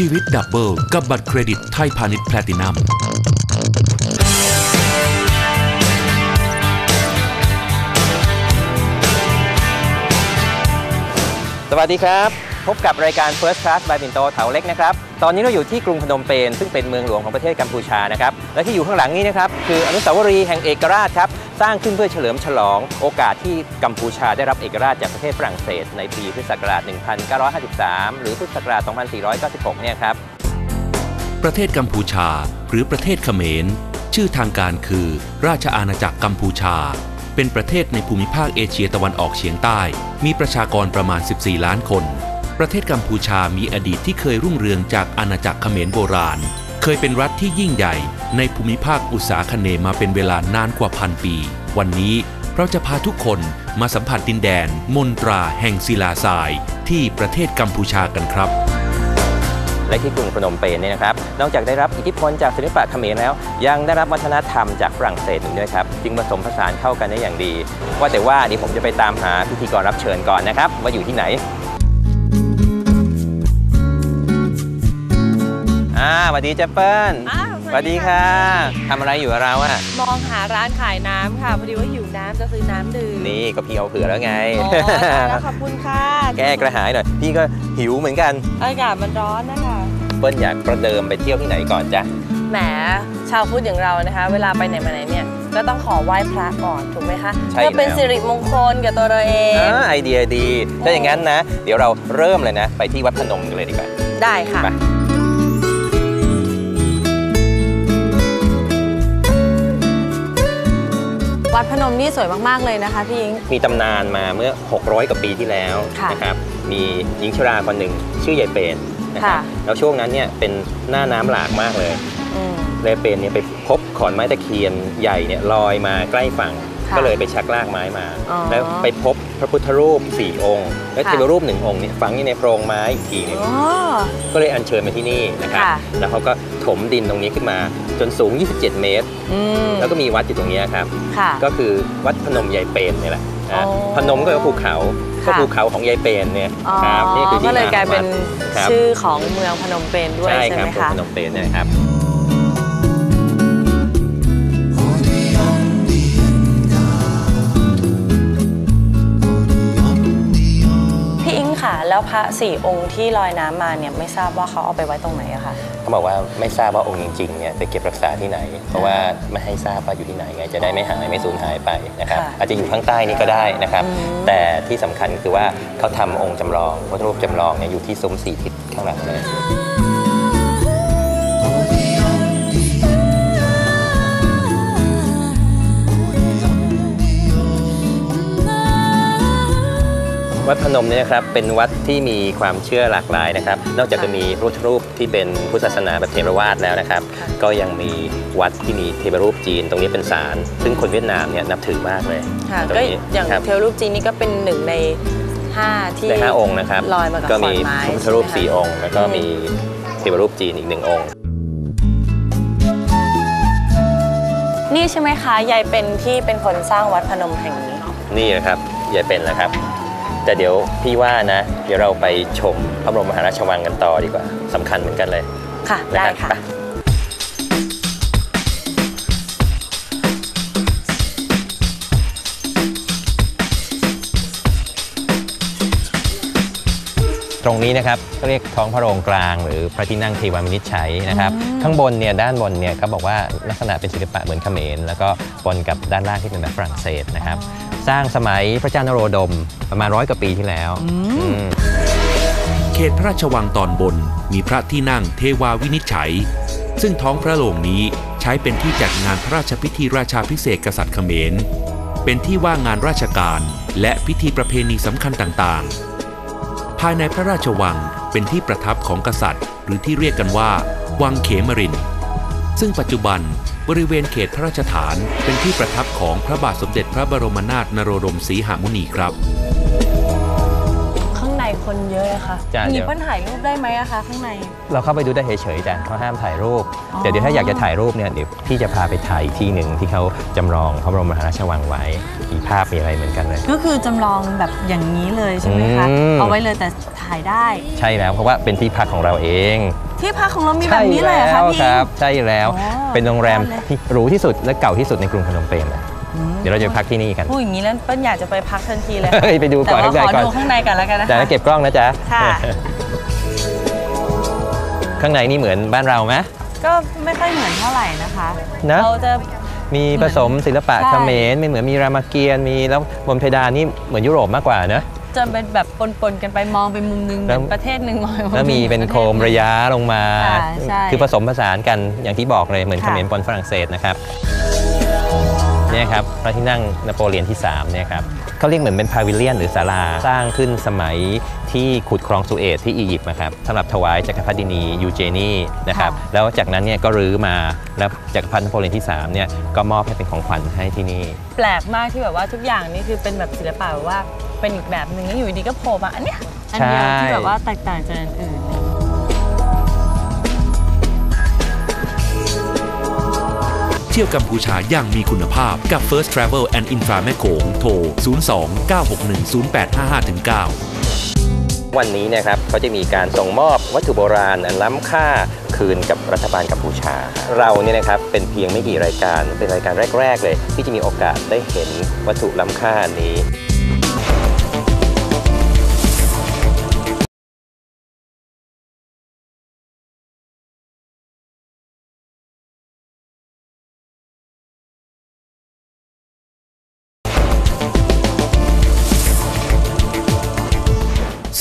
ชีวิตดับเบิลกับบัตรเครดิตไทยพาณิชย์แพลตินัมสวัสดีครับ พบกับรายการ First Class by ปินโตเถาเล็กนะครับ ตอนนี้เราอยู่ที่กรุงพนมเปญซึ่งเป็นเมืองหลวงของประเทศกัมพูชานะครับ และที่อยู่ข้างหลังนี้นะครับ คืออนุสาวรีย์แห่งเอกราชครับ สร้างขึ้นเพื่อเฉลิมฉลองโอกาสที่กัมพูชาได้รับเอกราชจากประเทศฝรั่งเศส ในปีพุทธศักราช 1953 หรือพุทธศักราช 2496 เนี่ยครับ ประเทศกัมพูชาหรือประเทศเขมร ชื่อทางการคือราชอาณาจักรกัมพูชา เป็นประเทศในภูมิภาคเอเชียตะวันออกเฉียงใต้ มีประชากรประมาณ 14 ล้านคน ประเทศกัมพูชามีอดีตที่เคยรุ่งเรืองจากอาณาจักรเขมรโบราณ เคยเป็นรัฐที่ยิ่งใหญ่ในภูมิภาคอุตสาคเนมาเป็นเวลานานกว่าพันปี วันนี้เราจะพาทุกคนมาสัมผัสดินแดน มนตราแห่งศิลาทราย ที่ประเทศกัมพูชากันครับ และที่กรุงพนมเปญเนี่ยนะครับ นอกจากได้รับอิทธิพลจากศิลปะเขมรแล้ว ยังได้รับวัฒนธรรมจากฝรั่งเศสอีกด้วยครับจึงผสมผสานเข้ากันได้อย่างดี ว่าแต่ว่าเดี๋ยวผมจะไปตามหาพิธีกรรับเชิญก่อนนะครับว่าอยู่ที่ไหน อ่าสวัสดีเจเปิ้ลอ้าวสวัสดีค่ะทำอะไรอยู่กับเราอะมองหาร้านขายน้ำค่ะพอดีว่าหิวน้ำจะซื้อน้ำดื่มนี่ก็พี่เอาเผื่อแล้วไงอ๋อได้แล้วขอบคุณค่ะแก้กระหายหน่อยพี่ก็หิวเหมือนกันอากาศมันร้อนนะคะเปิ้ลอยากประเดิมไปเที่ยวที่ไหนก่อนจ๊ะแหมชาวพุทธอย่างเรานะคะ เวลาไปไหนมาไหนเนี่ยก็ต้องขอไหว้พระก่อนถูกไหมคะใช่เพื่อเป็นแล้วสิริมงคลกับตัวเราเองอ่าไอเดียดีถ้าอย่างนั้นนะ เดี๋ยวเราเริ่มเลยนะ ไปที่วัดพนมกันเลยดีกว่าได้ค่ะ วัดพนมนี่สวยมาก ๆ เลยนะคะพี่ยิง มีตำนานมาเมื่อ 600 กว่าปีที่แล้วค่ะนะครับ มีหญิงชราคนหนึ่งชื่อยายเปนนะครับค่ะ แล้วช่วงนั้นเนี่ยเป็นหน้าน้ำหลากมากเลยอืม ยายเปนเนี่ยไปพบขอนไม้ตะเคียนใหญ่เนี่ยลอยมาใกล้ฝั่งค่ะ ก็เลยไปชักลากไม้มาอ๋อแล้วไปพบพระพุทธรูป4องค์ และค่ะเทวรูปหนึ่งองค์เนี่ยฝังอยู่ในโพรงไม้อีกทีหนึงอ๋อก็เลยอัญเชิญมาที่นี่นะครับค่ะแล้วเขาก็ถมดินตรงนี้ขึ้นมาจนสูง 27 เมตรอืมแล้วก็มีวัดอยู่ตรงนี้ครับค่ะก็คือวัดพนมยายเปนเนี่ยแหละอ๋อนะพนมก็คือภูเขาก็ค่ะภูเขาของยายเปนเนี่ยอ๋อครับนี่คือที่ก็เลยกลายเป็นครับชื่อของเมืองพนมเปญด้วยใช่ใช่ครัไหบมคะพนมเปญเนี่ยครับ แล้วพระสี่องค์ที่ลอยน้ำมาเนี่ยไม่ทราบว่าเขาเอาไปไว้ตรงไหนอะคะเขาบอกว่าไม่ทราบว่าองค์จริงๆเนี่ยไปเก็บรักษาที่ไหน เพราะว่าไม่ให้ทราบว่าอยู่ที่ไหนไง จะได้ไม่หายไม่สูญหายไปนะครับค่ะอาจจะอยู่ข้างใต้นี่ก็ได้นะครับอืมแต่ที่สำคัญคือว่าเขาทำองค์จำลองพระรูปจำลองเนี่ยอยู่ที่ซุ้มสี่ทิศข้างหลังเลย วัดพนมเนี่ยนะครับเป็นวัดที่มีความเชื่อหลากหลายนะครับ นอกจากจะมีพระพุทธรูปที่เป็นพุทธศาสนาแบบเทรวาสแล้วนะครับค่ะก็ยังมีวัดที่มีเทวรูปจีน ตรงนี้เป็นศาลซึ่งคนเวียดนามเนี่ยนับถือมากเลยค่ะตรงก็นี้อย่างครับเทวรูปจีนนี่ก็เป็นหนึ่งในห้าที่ได้ห้าองค์นะครับลอยมากับก็มีขอนไม้พระพุทธรูปใช่ไหมคะสี่องค์ แล้วก็มีเทวรูปจีนอีกหนึ่งองค์นี่ใช่ไหมคะยายเป็นที่เป็นคนสร้างวัดพนมแห่งนี้ นี่นะครับยายเป็นแหละครับ แต่เดี๋ยวพี่ว่านะ เดี๋ยวเราไปชมพระบรมมหาราชวังกันต่อดีกว่าสำคัญเหมือนกันเลยค่ะนะได้รับค่ะไปตรงนี้นะครับก็เรียกท้องพระโรงกลางหรือพระที่นั่งเทวามินิจฉัยนะครับข้างบนเนี่ยด้านบนเนี่ยเขาบอกว่าลักษณะเป็นศิลปะเหมือนเขมรแล้วก็ปนกับด้านล่างที่เป็นแบบฝรั่งเศสนะครับ สร้างสมัยพระเจ้านโรดมประมาณร้อยกว่าปีที่แล้วอืมเขตพระราชวังตอนบนมีพระที่นั่งเทวาวินิจฉัย ซึ่งท้องพระโรงนี้ใช้เป็นที่จัดงานพระราชพิธีราชาพิเศษกกษัตริย์เขมร เป็นที่ว่างงานราชการและพิธีประเพณีสำคัญต่างๆ ภายในพระราชวังเป็นที่ประทับของกษัตริย์ หรือที่เรียกกันว่า วังเขมรินทร์ ซึ่งปัจจุบันบริเวณเขตพระราชฐานเป็นที่ประทับของพระบาทสมเด็จพระบรมนาถนโรดมศรีหมุนีครับ คนเยอะเลยค่ะจ้ะมีเดี๋ยว เปิ้ลถ่ายรูปได้ไหมอะคะข้างใน เราเข้าไปดูได้เฉยๆจ้ะเขาห้ามถ่ายรูป อ๋อ แต่เดี๋ยวถ้าอยากจะถ่ายรูปเนี่ยเดี๋ยวพี่จะพาไปถ่ายอีกที่หนึ่งที่เขาจำลองพระบรมมหาราชวังไว้มีภาพมีอะไรเหมือนกันเลย ก็คือจำลองแบบอย่างนี้เลยใช่ไหมคะ อืม เอาไว้เลยแต่ถ่ายได้ ใช่แล้วเพราะว่าเป็นที่พักของเราเองที่พักของเรามีแบบนี้เลยเหรอใช่คะแล้วพี่ ครับ ใช่แล้ว อ๋อเป็นโรงแรมยอดเลย ที่หรูที่สุดและเก่าที่สุดในกรุงพนมเปญเลยอืม เดี๋ยวเราจะไปพักที่นี่กันพูดอย่างนี้แล้วเปิ้ลอยากจะไปพักทันทีเลยเฮ้ยไปดูก่อนแต่ว่าข้างในก่อนขอดูข้างในกันแล้วกันนะคะแต่เก็บกล้องนะจ๊ะค่ะ ข้างในนี่เหมือนบ้านเราไหมก็ไม่ค่อยเหมือนเท่าไหร่นะคะนะเราจะมีผสมศิลปะใช่เขมรไม่เหมือนมีรามเกียรติ์มีแล้วบนเพดานนี่เหมือนยุโรปมากกว่าเนอะจะเป็นแบบปนๆกันไปมองไปมุมนึงเหแล้มืวอนประเทศหนึ่งมองอีกแล้วมีเป็นประทศโคมระยะลงมาค่ะใช่คือผสมผสานกันอย่างที่บอกเลยเหมือนเขค่ะมรปนฝรั่งเศสนะครับ เนี่ยครับพระที่นั่งนโปเลียนที่3เนี่ยครับเขาเรียกเหมือนเป็นพาวิเลียนหรือศาลาสร้างขึ้นสมัยที่ขุดคลองสุเอตที่อียิปต์นะครับสำหรับถวายจักรพรรดินียูเจนีนะครับแล้วจากนั้นเนี่ยก็รื้อมาแล้วจักรพรรดินโปเลียนที่3เนี่ยก็มอบให้เป็นของขวัญให้ที่นี่ แปลกมากที่แบบว่าทุกอย่างนี่คือเป็นแบบศิลปะแบบว่าเป็นอีกแบบหนึ่งแล้วอยู่ดีๆก็โผล่มาอันเนี้ยอันเดียวใช่ที่แบบว่าแตกต่างจากอันอื่น เที่ยวกัมพูชาอย่างมีคุณภาพกับ First Travel and Infra แม่โขงโทร 02 961 0855 9 วันนี้นะครับเขาจะมีการส่งมอบวัตถุโบราณอันล้ำค่าคืนกับรัฐบาลกัมพูชา เราเนี่ยนะครับเป็นเพียงไม่กี่รายการเป็นรายการแรก ๆ เลย ที่จะมีโอกาสได้เห็นวัตถุล้ำค่านี้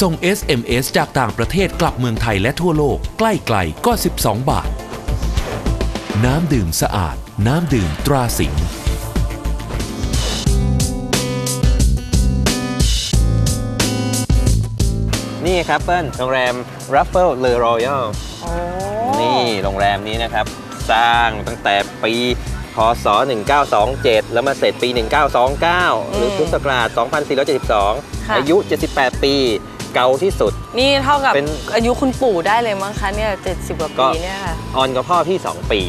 ส่ง SMS จากต่างประเทศกลับเมืองไทยและทั่วโลก ใกล้ไกลก็ 12 บาท น้ำดื่มสะอาด น้ำดื่มตราสิงห์นี่ครับเปิ้ลโรงแรม Ruffle Le Royal โอ้นี่โรงแรมนี้นะครับ สร้างตั้งแต่ปีพศ 1927 แล้วมาเสร็จปี 1929 หรือพุทธศักราช 2472ค่ะอายุ 78 ปี เก่าที่สุด นี่เท่ากับเป็น อายุคุณปู่ได้เลยมั้งคะเนี่ยเจ็ดสิบกว่าก็ปีเนี่ยค่ะ ออนกับพ่อพี่ 2 ปี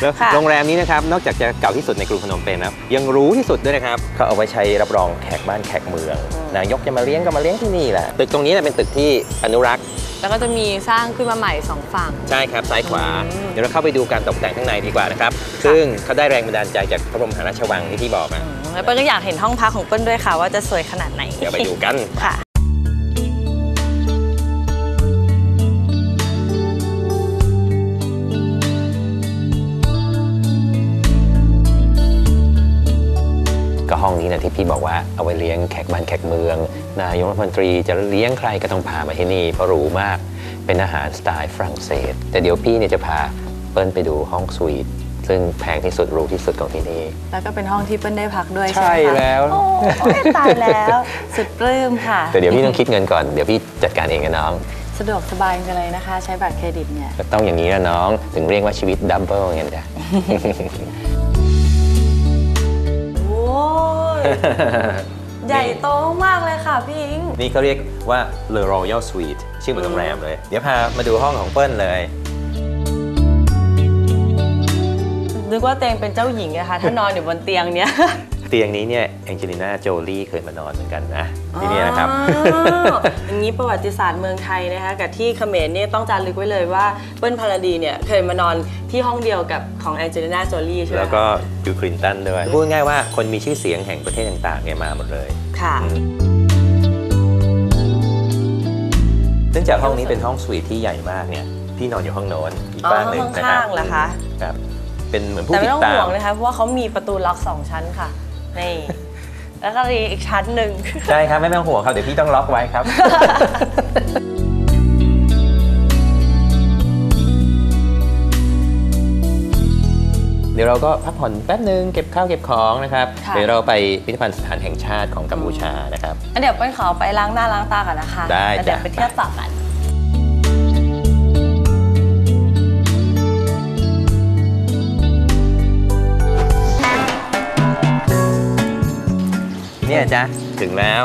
แล้วค่ะ โรงแรมนี้นะครับ นอกจากจะเก่าที่สุดในกรุงพนมเปญแล้วยังหรู้ที่สุดด้วยนะครับ เขาเอาไว้ใช้รับรองแขกบ้านแขกเมืองนายกจะมาเลี้ยงก็มาเลี้ยงที่นี่แหละตึกตรงนี้เนี่ยเป็นตึกที่อนุรักษ์ แล้วก็จะมีสร้างขึ้นมาใหม่สองฝั่ง ใช่ครับ ซ้ายขวา อืม เดี๋ยวเราเข้าไปดูการตกแต่งข้างในดีกว่านะครับ ซึ่งเขาได้แรงบันดาลใจจากพระบรมมหาราชวังที่ที่บอกอะ แล้วเปิ้ลก็อยากเห็นห้องพักของเปิ้ลด้วยค่ะ ว่าจะสวยขนาดไหนเดี๋ยวไปดูกันค่ะ ก็ห้องนี้นะที่พี่บอกว่าเอาไว้เลี้ยงแขกบ้านแขกเมือง นายกรัฐมนตรีจะเลี้ยงใครก็ต้องพามาที่นี่เพราะหรูมากเป็นอาหารสไตล์ฝรั่งเศส แต่เดี๋ยวพี่เนี่ยจะพาเปิ้ลไปดูห้องสวีท ซึ่งแพงที่สุดหรูที่สุดของที่นี่ แล้วก็เป็นห้องที่เปิ้ลได้พักด้วยใช่ใช่ไหมคะแล้ว โอ้ยตายแล้ว สุดปลื้มค่ะ แต่เดี๋ยวพี่ต้องคิดเงินก่อนเดี๋ยวพี่จัดการเองนะน้องสะดวกสบายจังเลยนะคะ ใช้บัตรเครดิตเนี่ย ก็ต้องอย่างนี้นะน้องถึงเรียกว่าชีวิตดับเบิลอย่างนี้จ้ะ โอ้ย ใหญ่โตมากเลยค่ะพี่อิง นี่เขาเรียกว่า Le Royal Suite ชื่อเหมือนโรงแรมเลย เดี๋ยวพามาดูห้องของเปิ้ลเลย นึกว่าเตียงเป็นเจ้าหญิงนะคะถ้านอนอยู่บนเตียงเนี้ยเตียงนี้เนี่ยแองเจลิน่าโจลี่เคยมานอนเหมือนกันนะที่นี่นะครับอ๋ออย่างนี้ประวัติศาสตร์เมืองไทยนะคะกับที่เขมรเนี่ยต้องจารึกไว้เลยว่าเปิ้ลพาราดีเนี่ยเคยมานอนที่ห้องเดียวกับของแองเจลิน่าโจลี่ใช่ไหมแล้วก็บิลคลินตันด้วยพูดง่ายๆว่าคนมีชื่อเสียงแห่งประเทศต่างๆเนี่ยมาหมดเลยค่ะเนื่องจากห้องนี้เป็นห้องสวีทที่ใหญ่มากเนี่ยพี่นอนอยู่ห้องโน้นอีกอ๋อบ้านหนึ่งนะครัข้าบงๆเหรอคะครับ เป็นเหมือนผู้แต่ติไม่ดต้องตาห่วม งนะคะเพราะว่าเขามีประตูล็อกสองชั้นค่ะนี่แล้วก็มีอีกชั้นหนึ่ง ใช่ครับ ไม่ต้องห่วงครับ เดี๋ยวพี่ต้องล็อกไว้ครับนเดี๋ยวเราก็พักผ่อนแป๊บนึงเก็บข้าวเก็บของนะครับค่ะ เดี๋ยวเราไปพิพิธภัณฑ์สถานแห่งชาติของกัมพูชานะครับ งั้นเดี๋ยวเปิ้ลขอไปล้างหน้าล้างตากันนะคะได้แล้วเดี๋ยวจ้ะ ไปเที่ยวต่อกัน เนี่ยจ๊ะถึงแล้ว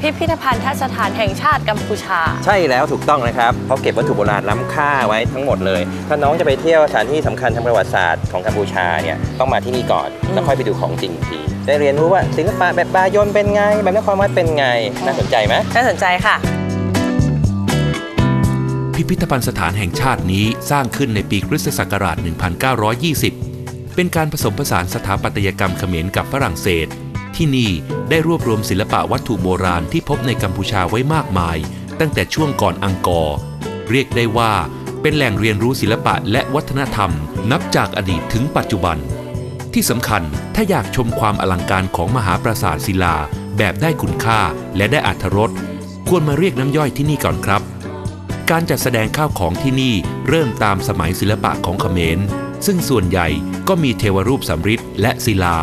พิพิธภัณฑ์สถานแห่งชาติกัมพูชา ใช่แล้วถูกต้องนะครับเขาเก็บวัตถุโบราณล้ำค่าไว้ทั้งหมดเลย ถ้าน้องจะไปเที่ยวสถานที่สำคัญทางประวัติศาสตร์ของกัมพูชาเนี่ยต้องมาที่นี่ก่อนแล้วค่อยไปดูของจริงอีกทีได้เรียนรู้ว่าศิลปะแบบบายนเป็นไงแบบนครวัดเป็นไงน่าสนใจไหมน่าสนใจค่ะ พิพิธภัณฑ์สถานแห่งชาตินี้สร้างขึ้นในปีคริสตศักราช 1920 เป็นการผสมผสานสถาปัตยกรรมเขมรกับฝรั่งเศส ที่นี่ได้รวบรวมศิลปะวัตถุโบราณที่พบในกัมพูชาไว้มากมาย ตั้งแต่ช่วงก่อนอังกอร์เรียกได้ว่าเป็นแหล่งเรียนรู้ศิลปะและวัฒนธรรม นับจากอดีตถึงปัจจุบัน ที่สำคัญถ้าอยากชมความอลังการของมหาปราสาทศิลา แบบได้คุณค่าและได้อัธรสควรมาเรียกน้ำย่อยที่นี่ก่อนครับ การจัดแสดงข้าวของที่นี่เริ่มตามสมัยศิลปะของเขมร ซึ่งส่วนใหญ่ก็มีเทวรูปสำริดและศิลา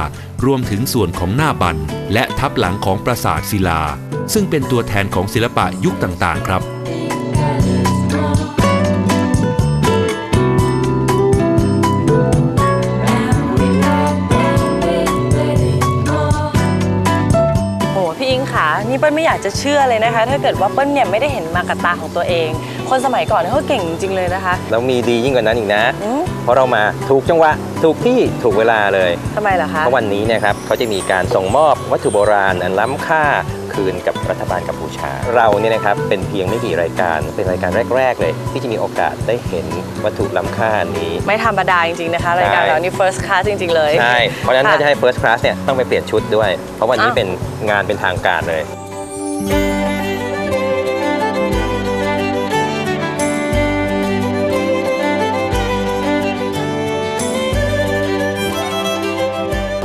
รวมถึงส่วนของหน้าบัน และทับหลังของปราสาทศิลา ซึ่งเป็นตัวแทนของศิลปะยุคต่างๆ ครับโอ้พี่อิงค่ะนี่เปิ้ลไม่อยากจะเชื่อเลยนะคะ ถ้าเกิดว่าเปิ้ลเนี่ยไม่ได้เห็นมากับตาของตัวเอง คนสมัยก่อนเนี่ยเขาเก่งจริงๆเลยนะคะ แล้วมีดียิ่งกว่านั้นอีกนะ อืมเพราะเรามาถูกจังหวะถูกที่ถูกเวลาเลย ทำไมล่ะคะ เพราะวันนี้เนะครับเขาจะมีการส่งมอบวัตถุโบราณอันล้ำค่าคืนกับรัฐบาลกัมพูชา เราเนี่ยนะครับเป็นเพียงไม่กี่รายการเป็นรายการแรก ๆ เลย ที่จะมีโอกาสได้เห็นวัตถุล้ำค่าอันนี้ ไม่ธรรมดาจริงๆนะคะ รายการใช่เรานี่ first class จริง ๆ เลย ใช่ เพราะฉะนั้นค่ถ้าจะให้ first class เนี่ยต้องไปเปลี่ยนชุดด้วย เพราะวันนี้อ้าว เป็นงานเป็นทางการเลย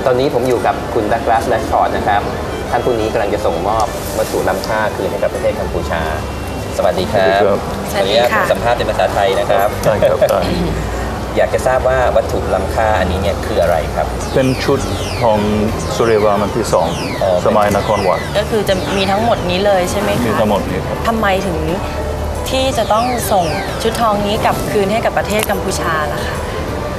ตอนนี้ผมอยู่กับคุณดักลาสแลชฟอร์ดนะครับ ท่านผู้นี้กำลังจะส่งมอบวัตถุล้ำค่าคืนให้กับประเทศกัมพูชา สวัสดีครับสวัสดีค่ะขออนุญาตสัมภาษณ์เป็นภาษาไทยนะครับได้ครับได้อยากจะทราบว่าวัตถุล้ำค่าอันนี้เนี่ยคืออะไรครับ เป็นชุดของสุริยวามันที่สองอ๋อ สมัยนครวัดก็คือจะมีทั้งหมดนี้เลยใช่ไหมคะมีทั้งหมดนี้ครับ ทำไมถึงที่จะต้องส่งชุดทองนี้กลับคืนให้กับประเทศกัมพูชาล่ะคะ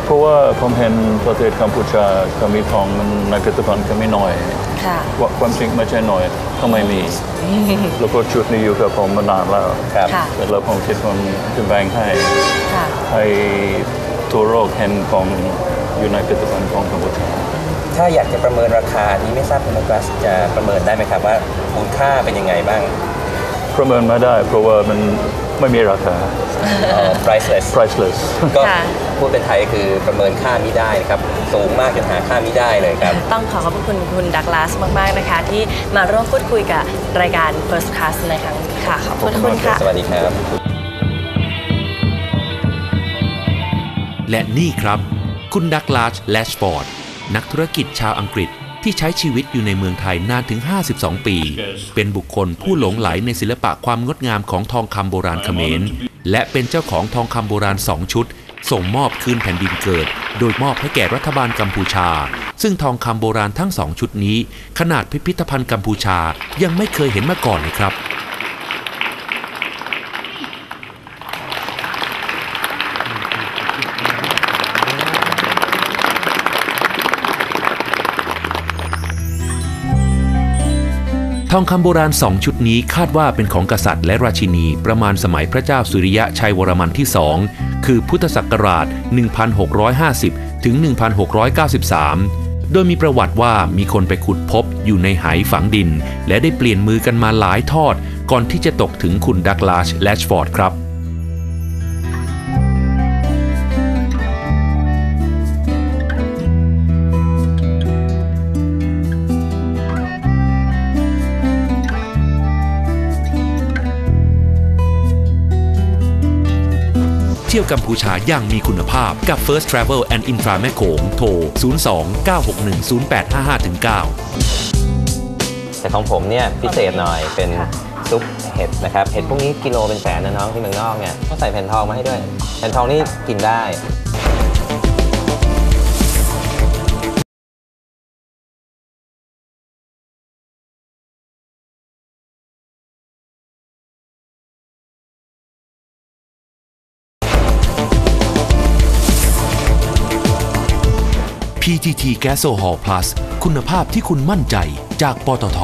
เพราะว่าผมเห็นประเทศกัมพูชาก็มีทองมันในพิพิธภัณฑ์ก็ไม่น้อยค่ะว่าความจริงไม่ใช่น้อยก็ไม่มี แล้วก็ชุดนี้อยู่กับผมมานานแล้วครับค่ะแล้วผมคิดว่าจะแบ่งให้ค่ะให้ทั่วโลกเห็นของอยู่ในพิพิธภัณฑ์ของกัมพูชาถ้าอยากจะประเมินราคานี้ไม่ทราบคุณดักลาสจะประเมินได้ไหมครับว่ามูลค่าเป็นยังไงบ้าง ประเมินไม่ได้ เพราะว่ามันไม่มีราคาเอ่อ priceless priceless ก็ค่ะ พูดเป็นไทยคือประเมินค่าไม่ได้นะครับ สูงมากจนหาค่าไม่ได้เลยครับ ต้องขอขอบคุณคุณดักลาสมาก ๆ นะคะ ที่มาร่วมพูดคุยกับรายการ First Class ในครั้งนี้ค่ะ ขอบคุณคุณค่ะ สวัสดีครับ และนี่ครับ คุณดักลาสแลชฟอร์ด นักธุรกิจชาวอังกฤษที่ใช้ชีวิตอยู่ในเมืองไทยนานถึง 52 ปี เป็นบุคคลผู้หลงไหลในศิลปะความงดงามของทองคำโบราณเขมร และเป็นเจ้าของทองคำโบราณ2ชุด ส่งมอบคืนแผ่นดินเกิด โดยมอบให้แก่รัฐบาลกัมพูชา ซึ่งทองคำโบราณทั้งสองชุดนี้ ขนาดพิพิธภัณฑ์กัมพูชายังไม่เคยเห็นมาก่อนเลยครับทองคำโบราณสองชุดนี้คาดว่าเป็นของกษัตริย์และราชินีประมาณสมัยพระเจ้าสุริยะชัยวรมันที่สอง คือพุทธศักราช 1650 ถึง 1693 โดยมีประวัติว่ามีคนไปขุดพบอยู่ในหายฝังดิน และได้เปลี่ยนมือกันมาหลายทอด ก่อนที่จะตกถึงคุณดักลาชแลชฟอร์ดครับ ที่ยวกัมพูชาอย่างมีคุณภาพกับ First Travel and Infra แม่โขงโทร 02 961 0855 9 แต่ของผมเนี่ยพิเศษหน่อยเป็นค่ะซุปเห็ดนะครับ เห็ดพวกนี้กิโลเป็นแสนนะน้องที่เมืองนอกเนี่ยต้องใส่แผ่นทองมาให้ด้วย แผ่นทองนี่กินได้ PTT Gas o h o l Plus คุณภาพที่คุณมั่นใจจากปตท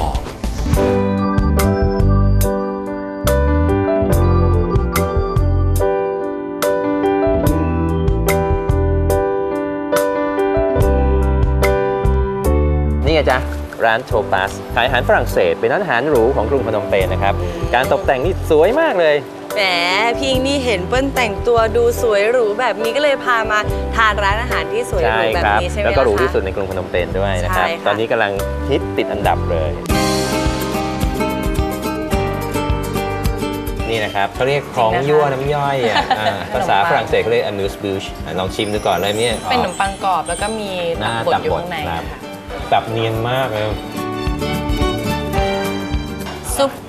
นี่ไงจ๊ะร้านโทปัสขายอาหารฝรั่งเศส เป็นร้านอาหารหรูของกรุงพนมเปญนะครับ การตกแต่งนี่สวยมากเลย มพี่อิงนี่เห็นเปิ้ลแต่งตัวดูสวยหรูแบบนี้ก็เลยพามาทานร้านอาหารที่สวยหใช่รูแบบครับนี้ใช่ไหมแล้วก็หรูล่ะคะที่สุดในกรุงพนมเปญด้วยนะครับใช่ค่ะตอนนี้กำลังฮิตติดอันดับเลย นี่นะครับเขาเรียกของยั่วน้ำย่อยอะอ่าภาษาฝรั่งเศสเขาเรียก amuse bouche อะลองชิมดูก่อนเลยเนี่ยเป็นขนมปังกรอบแล้วก็มีหตัน้าบบดตับอยู่บดข้างในครับค่ะแบบเนียนมากเลยซุปผัก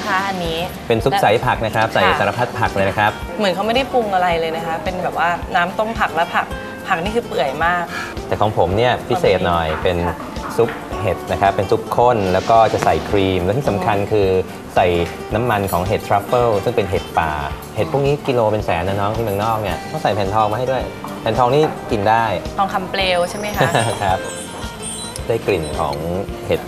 นะคะอันนี้เป็นซุปใสผักนะครับ ใส่ค่ะสารพัดผักเลยนะครับ เหมือนเขาไม่ได้ปรุงอะไรเลยนะคะ เป็นแบบว่าน้ำต้มผักแล้วผัก ผักนี่คือเปื่อยมาก แต่ของผมเนี่ยพิเศษหน่อยเป็นค่ะซุปเห็ดนะครับเป็นซุปข้นแล้วก็จะใส่ครีม และที่สำคัญคือใส่น้ำมันของเห็ดทรัฟเฟิลซึ่งเป็นเห็ดป่า เห็ดพวกนี้กิโลเป็นแสนนะน้องที่เมืองนอกเนี่ยต้องใส่แผ่นทองมาให้ด้วย แผ่นทองนี่กินได้ ทองคำเปลวใช่ไหมคะครับ ได้กลิ่นของเห็ด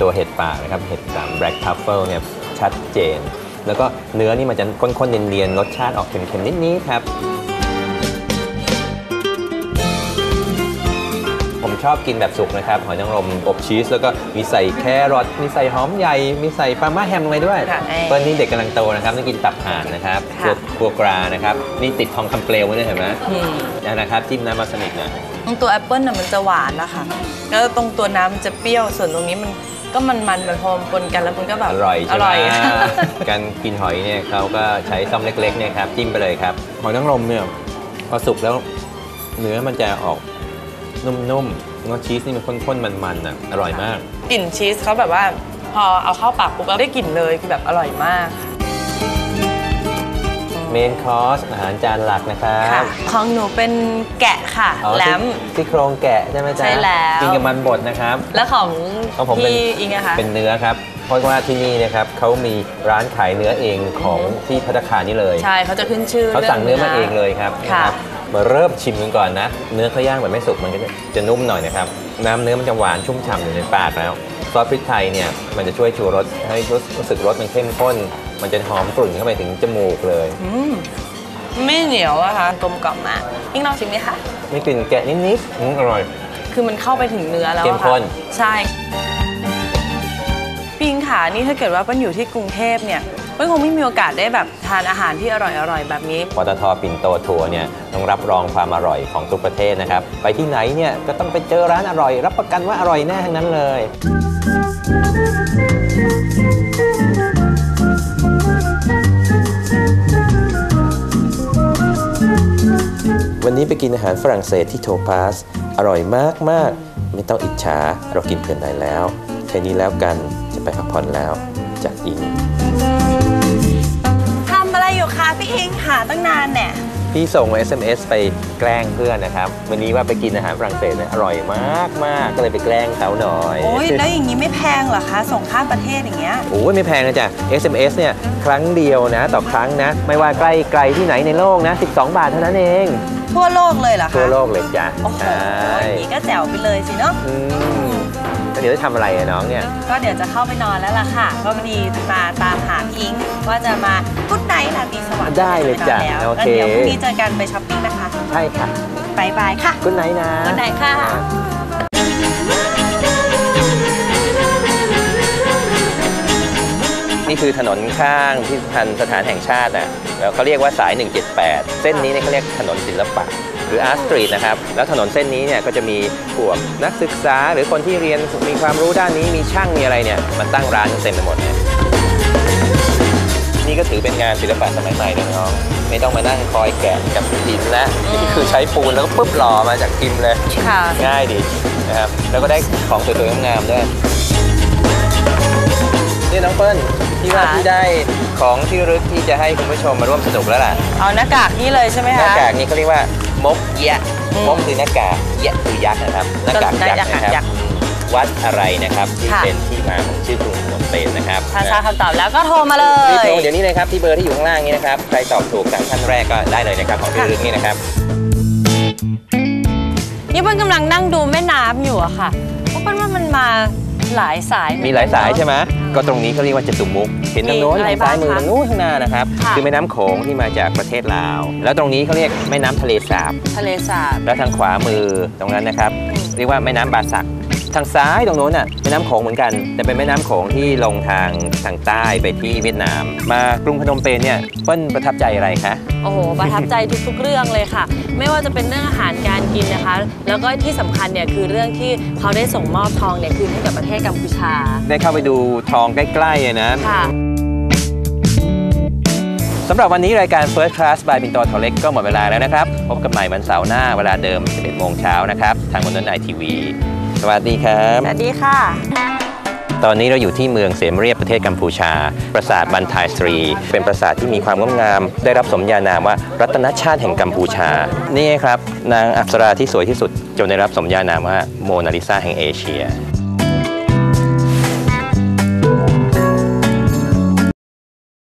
ตัวเห็ดป่านะครับ เห็ดสาม black truffle เนี่ย ชัดเจน แล้วก็เนื้อนี่มันจะข้นๆเนียนๆรสชาติออกเค็มๆนิดๆครับ ผมชอบกินแบบสุกนะครับหอยนางรมอบชีส แล้วก็มีใส่แครอทมีใส่หอมใหญ่ มีใส่ปลาม่าแฮมลงไปด้วยค่ะเปิ้ลนี่เด็กกำลังโตนะครับต้องกินตับห่านนะครับค่ะตัวกัวกรานะครับนี่ติดทองคำเปลวไว้ด้วยเห็นไหมอืมนะครับจิ้มน้ำมาสมิกนะ ตรงตัวแอปเปิลน่ะมันจะหวานนะคะ แล้วตรงตัวน้ำมันจะเปรี้ยว ส่วนตรงนี้มัน ก็มันมันๆมันพอมปนกันแล้วมันก็แบบอร่อยอใช่ไหมร่อย การกินหอยเนี่ยเขาก็ใช้ซ่อมเล็กๆเนี่ยครับจิ้มไปเลยครับหอยนางรมเนี่ยพอสุกแล้วเนื้อมันจะออกนุ่มๆแล้วชีสนี่มันข้นๆมันๆอะอร่อยมาก กลิ่นชีสเขาแบบว่า พอเอาเข้าปากปุ๊บเราได้กลิ่นเลยคือแบบอร่อยมาก เมนคอร์สอาหารจานหลักนะครับค่ะของหนูเป็นแกะค่ะอ๋อแลม ซี่ซี่โครงแกะใช่ไหมจ๊ะใช่แล้ว กินกับมันบดนะครับ แล้วของของผมเป็น พี่อิงอะคะเป็นเนื้อครับ เพราะว่าที่นี่นะครับเขามีร้านขายเนื้อเองของที่พัตตาคารนี่เลย ใช่เขาจะขึ้นชื่อเขาสั่งเนื้อมาเองเลยครับค่ะนะครับมาเริ่มชิมกันก่อนนะ เนื้อเขาย่างแบบไม่สุกมันก็จะจะนุ่มหน่อยนะครับ น้ำเนื้อมันจะหวานชุ่มฉ่ำอยู่ในปากแล้ว ซอสพริกไทยเนี่ยมันจะช่วยชูรสให้รู้รู้สึกรสมันเข้มข้น มันจะหอมกลุ่นเข้าไปถึงจมูกเลย อืมไม่เหนียวอะค่ะกลมกล่อมมากอิงลองชิมไหมคะมีกลิ่นแกะนิดๆอืมอร่อย คือมันเข้าไปถึงเนื้อแล้วอะเข้มข้นค่ะใช่พี่อิงขานี่ถ้าเกิดว่าเปิ้ลอยู่ที่กรุงเทพเนี่ยเปิ้ลคงไม่มีโอกาสได้แบบทานอาหารที่อร่อยๆแบบนี้ ปตทปิ่นโตทัวร์เนี่ยต้องรับรองความอร่อยของทุกประเทศนะครับ ไปที่ไหนเนี่ยก็ต้องไปเจอร้านอร่อย รับประกันว่าอร่อยแน่ทั้งนั้นเลย วันนี้ไปกินอาหารฝรั่งเศสที่โทพาส อร่อยมากมากๆไม่ต้องอิจฉา เรากินเผื่อได้แล้ว แค่นี้แล้วกันจะไปพักผ่อนแล้ว จากอิงทำอะไรอยู่คะพี่อิงหาตั้งนานเนี่ยพี่ส่ง SMS ไปแกล้งเพื่อนนะครับ วันนี้ว่าไปกินอาหารฝรั่งเศสเนี่ยอร่อยมากมากๆก็เลยไปแกล้งเขาหน่อยโอ้ยแล้วอย่างนี้ไม่แพงเหรอคะ ส่งข้ามประเทศอย่างเงี้ยโอ้ยไม่แพงนะจ๊ะ SMS เนี่ยครั้งเดียวนะ ต่อครั้งนะ ไม่ว่าใกล้ไกลที่ไหนในโลกนะ 12 บาทเท่านั้นเอง ทั่วโลกเลยเหรอคะทั่วโลกเลยจ้ะโอ้โหใช่อย่างนี้ก็แจ๋วไปเลยสิเนาะ อืมแล้วเดี๋ยวจะทำอะไรอะน้องเนี่ย ก็เดี๋ยวจะเข้าไปนอนแล้วล่ะค่ะ ก็พอดีมาตามหาพี่อิงว่าจะมากุ๊ดไนท์ราตรีสวัสดิ์ได้เลยจ้ะไปนอนแล้วโอเค แล้วเดี๋ยวพรุ่งนี้เจอกันไปช้อปปิ้งนะคะใช่ค่ะ บายบายค่ะ กุ๊ดไนท์นะกุ๊ดไนท์ค่ะ นี่คือถนนข้างพิพิธภัณฑ์สถานแห่งชาตินะแล้วเขาเรียกว่าสาย 178 เส้นนี้เนี่ยเขาเรียกถนนศิลปะ หรือ Art Street นะครับ แล้วถนนเส้นนี้เนี่ยก็จะมีพวกนักศึกษาหรือคนที่เรียนมีความรู้ด้านนี้มีช่างมีอะไรเนี่ยมันตั้งร้านกันเต็มไปหมดเลยนี่ก็ถือเป็นงานศิลปะสมัยใหม่นะน้องไม่ต้องมานั่งคอยแกะกับหินแล้วนี่คือใช้ปูนแล้วก็ปุ๊บหล่อมาจากพิมพ์เลยค่ะง่ายดีนะครับแล้วก็ได้ของสวยๆงามๆด้วย นี่น้องเปิ้ลพี่ว่าค่ะพี่ได้ของที่ระลึกที่จะให้คุณผู้ชมมาร่วมสนุกแล้วล่ะเอาหน้ากากนี่เลยใช่ไหมหคะน้ากากนี้เขาเรียกว่ามกเยะอืมมกคือหน้ากากเยะคือยักษ์นะครับหน้ากากยักษ์นะคหน้ากากยัรับกษ์วัดอะไรนะครับที่ค่ะ เป็นที่มาของชื่อกรุงพนมเปญนะครับถ้าทราบคำตอบแล้วก็โทรมาเลรีบย โทรเดี๋ยวนี้เลยครับที่เบอร์ที่อยู่ข้างล่างนี้นะครับใครตอบถูกสามท่านแรกก็ได้เลยนะครับของที่ระลึกนี่นะครับ นี่เปิ้ลกำลังนั่งดูแม่น้ำอยู่อะค่ะเพราะเปิ้ลว่ามันมา หลายสายมีหลายสายใช่ไหมก็ตรงนี้เขาเรียกว่าจตุมุกเห็นตรงโน้นมีอะไรทางซ้ายมือบ้างคะตรงนู้นข้างหน้านะครับค่ะคือแม่น้ำโขงที่มาจากประเทศลาว แล้วตรงนี้เขาเรียกแม่น้ำทะเลสาบทะเลสาบแล้วทางขวามือตรงนั้นนะครับ เรียกว่าแม่น้ำบาสัก ทางซ้ายตรงโน้นน่ะแม่น้ำโขงเหมือนกัน แต่เป็นแม่น้ำโขงที่ลงทางทางใต้ไปที่เวียดนาม มากรุงพนมเปญเนี่ยเปิ้ลประทับใจอะไรคะ โอ้โห ประทับใจทุกๆเรื่องเลยค่ะ ไม่ว่าจะเป็นเรื่องอาหารการกินนะคะ แล้วก็ที่สำคัญเนี่ยคือเรื่องที่เขาได้ส่งมอบทองเนี่ยคืนให้กับประเทศกัมพูชา ได้เข้าไปดูทองใกล้ๆอะนะค่ะ สำหรับวันนี้รายการ First Class by บินโตทอเล็กก็หมดเวลาแล้วนะครับ พบกันใหม่วันเสาร์หน้าเวลาเดิม 11โมงเช้านะครับ ทางบนนนไอทีวี สวัสดีครับ สวัสดีค่ะ ตอนนี้เราอยู่ที่เมืองเสมเรียบประเทศกัมพูชา ปราสาทบันทายสตรี เป็นปราสาทที่มีความงดงาม ได้รับสมญานามว่ารัตนชาติแห่งกัมพูชา นี่ครับ นางอัปสราที่สวยที่สุดจนได้รับสมญานามว่าโมนาลิซาแห่งเอเชีย